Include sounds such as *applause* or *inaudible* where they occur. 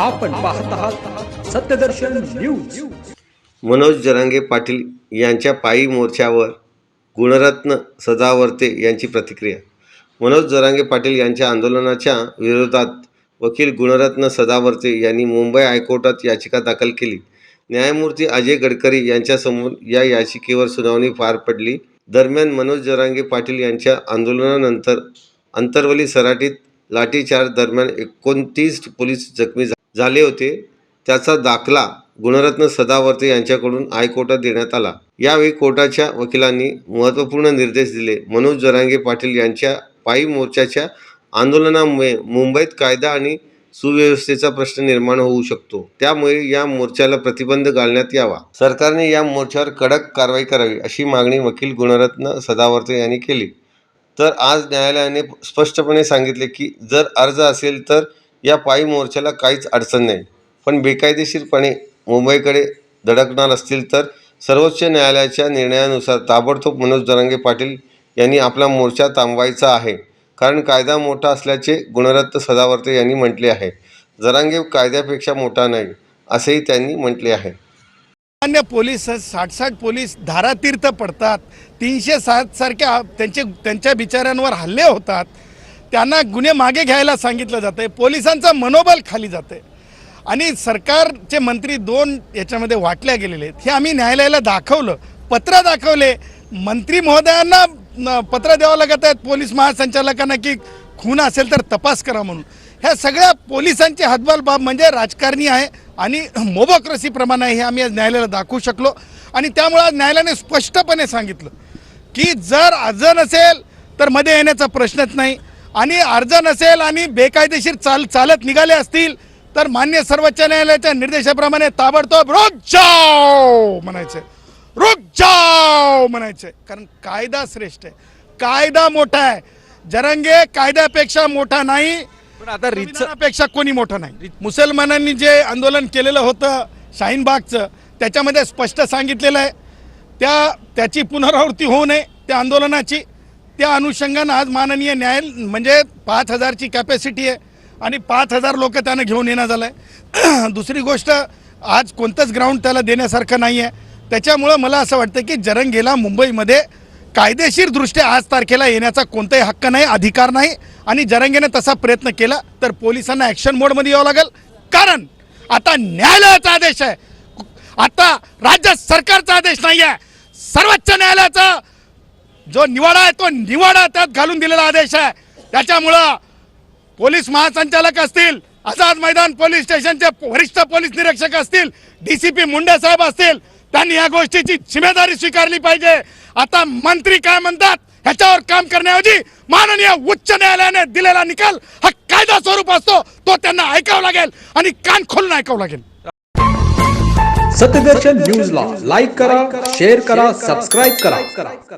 आपण पाहत आहात सत्यदर्शन न्यूज. मनोज जरांगे पाटील यांच्या पायी मोर्चावर गुणरत्न सदावर्ते यांची प्रतिक्रिया. मनोज जरांगे पाटील यांच्या आंदोलनाच्या विरोधात वकील गुणरत्न सदावर्ते यांनी मुंबई हायकोर्टात याचिका दाखल केली. न्यायमूर्ती अजय गडकरी यांच्यासमोर या याचिकेवर सुनावणी पार पडली. दरम्यान मनोज जरांगे पाटील यांच्या आंदोलनानंतर अंतर्वली सराटीत लाठीचार्ज दरम्यान एकोणतीस पोलीस जखमी झाले. झाले होते. त्याचा दाखला गुणरत्न सदावर्ते यांच्याकडून हायकोर्टात देण्यात आला. यावेळी कोर्टाच्या वकिलांनी महत्त्वपूर्ण निर्देश दिले. मनोज जरांगे पाटील यांच्या पायी मोर्चाच्या आंदोलनामुळे मुंबईत कायदा आणि सुव्यवस्थेचा प्रश्न निर्माण होऊ शकतो. त्यामुळे या मोर्चाला प्रतिबंध घालण्यात यावा. सरकारने या मोर्चावर कडक कारवाई करावी अशी मागणी वकील गुणरत्न सदावर्ते यांनी केली. तर आज न्यायालयाने स्पष्टपणे सांगितले की जर अर्ज असेल तर या पायी मोर्चाला काहीच अडचण नाही. पण बेकायदेशीरपणे मुंबईकडे धडकणार असतील तर सर्वोच्च न्यायालयाच्या निर्णयानुसार ताबडतोब मनोज जरांगे पाटील यांनी आपला मोर्चा थांबवायचा आहे. कारण कायदा मोठा असल्याचे गुणरत्न सदावर्ते यांनी म्हटले आहे. जरांगे कायद्यापेक्षा मोठा नाही असेही त्यांनी म्हटले आहे. सामान्य पोलीस साठ साठ पोलीस धारातीर्थ पडतात. तीनशे सात सारख्या त्यांचे त्यांच्या बिचाऱ्यांवर हल्ले होतात. त्यांना गुन्हे मागे घ्यायला सांगितलं जातं आहे पोलिसांचं मनोबल खाली जातं आहे आणि सरकारचे मंत्री दोन याच्यामध्ये वाटल्या गेलेले आहेत. हे आम्ही न्यायालयाला दाखवलं. पत्र दाखवले. मंत्री महोदयांना पत्र द्यावं लागत आहेत. पोलीस महासंचालकांना की खून असेल तर तपास करा म्हणून. ह्या सगळ्या पोलिसांची हातबाल बाब म्हणजे राजकारणी आहे आणि मोबोक्रेसीप्रमाणे आहे हे आम्ही आज न्यायालयाला दाखवू शकलो. आणि त्यामुळे आज न्यायालयाने स्पष्टपणे सांगितलं की जर अर्ज नसेल तर मध्ये येण्याचा प्रश्नच नाही. आणि अर्ज नसेल आणि बेकायदेशीर चाल चालत निघाले असतील तर मान्य सर्वोच्च न्यायालयाच्या निर्देशाप्रमाणे ताबडतोब रोग जाओ म्हणायचं. रुक जाओ म्हणायचंय कारण कायदा श्रेष्ठ आहे. कायदा मोठा आहे. जरंगे कायद्यापेक्षा मोठा नाही पण आता संविधानापेक्षा कोणी मोठं नाही. मुसलमानांनी जे आंदोलन केलेलं होतं शाहीनबागचं त्याच्यामध्ये स्पष्ट सांगितलेलं आहे. त्या त्याची पुनरावृत्ती होऊ नये त्या आंदोलनाची. त्या अनुषंगानं आज माननीय न्याय म्हणजे पाच हजारची कॅपॅसिटी आहे आणि पाच हजार लोक त्यानं घेऊन येणं झालं आहे *clears throat* दुसरी गोष्ट आज कोणतंच ग्राउंड त्याला देण्यासारखं नाही आहे त्याच्यामुळं मला असं वाटतं की जरंगेला मुंबईमध्ये कायदेशीरदृष्ट्या आज तारखेला येण्याचा कोणताही हक्क नाही अधिकार नाही आणि जरंगेने तसा प्रयत्न केला तर पोलिसांना ॲक्शन मोडमध्ये यावं लागेल. कारण आता न्यायालयाचा आदेश आहे. आता राज्य सरकारचा आदेश नाही आहे सर्वोच्च न्यायालयाचा जो निवाडा आहे तो निवाडा त्यात घालून दिलेला आदेश आहे. त्याच्यामुळं पोलीस महासंचालक असतील आझाद मैदान पोलीस स्टेशनचे वरिष्ठ पोलीस निरीक्षक असतील डी सी पी मुंडे साहेब असतील त्यांनी या गोष्टीची जिम्मेदारी स्वीकारली पाहिजे. आता मंत्री काय म्हणतात ह्याच्यावर काम करण्याऐवजी माननीय उच्च न्यायालयाने दिलेला निकाल हा कायदा स्वरूप असतो तो त्यांना ऐकावं लागेल आणि कान खोलून ऐकावं लागेल. सत्यदर्शन न्यूजला लाईक करा शेअर करा सबस्क्राईब करा.